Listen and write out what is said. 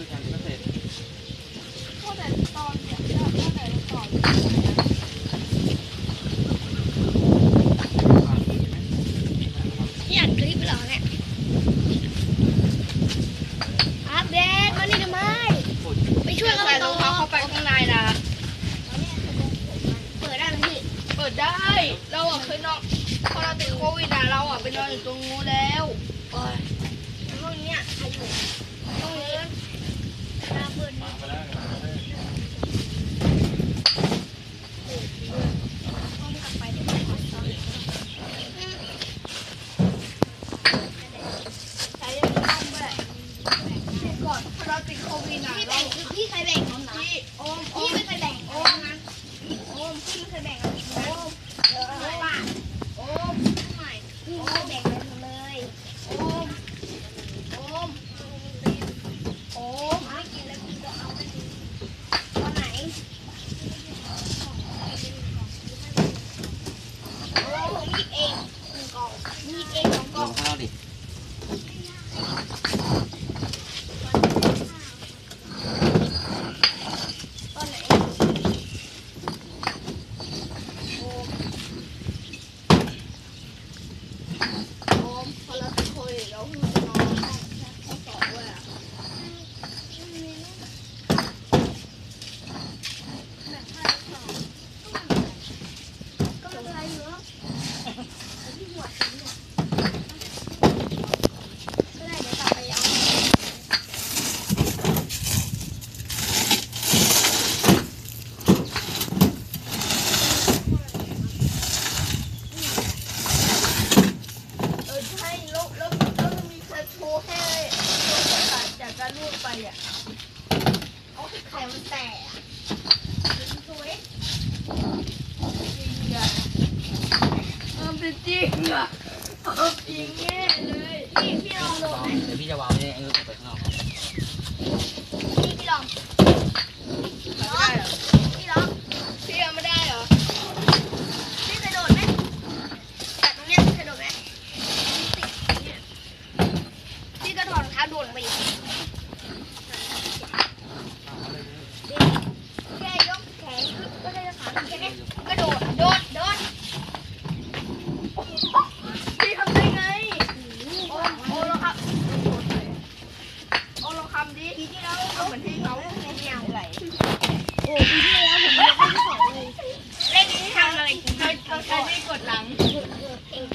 คือการเกษตรเข้าแต่อนเนี่ยเข้าแต่อนนี่อัดคลิปเหรอเนี่ยอัปเดตมานี่ทำไมไปช่วยเขาใส่รองเท้าเขาไปข้างในนะ เปิดได้ไหมเปิดได้ เราอะเคยนอนพอเราติดโควิดอะเราอะไปนอนอยู่ตรงนู้นแล้วโอ้ย ติดโควิดอะพี่แบ่งคือพี่เคยแบ่งของหนูพี่โอมพี่ไม่เคยแบ่งโอมนะโอมพี่ไม่เคยแบ่งกับโอมเออว่าโอมไมพี่ไม่เคยแบ่งเลยเลยโอมโอมโอมไม่กินแล้วพี่ก็เอาไปตอนไหนโอมยิบเองหนึ่งกล่องยิบเองสองกล่องงข้าวดิ ตอนไหน โอมพอเราตะโควิดเราเพิ่งนอนห้องห้องสองด้วยอะ ก็ไม่เป็นไรอยู่แล้วพี่หัวทิ้งเนี่ยก็ได้เดี๋ยวกลับไปเอา เออใช่แล้วแล้วแล้วมันมีใครโทรให้จา กกาลวกไปอะเอาไข่มันแตกอะสวยจริงอะเออเป็นจริงอะเอาจริงแน่เลย นี่พี่ลองโหลดไหม เดี๋ยวพี่จะวางไว้ในไอ้ลูกไปข้างนอก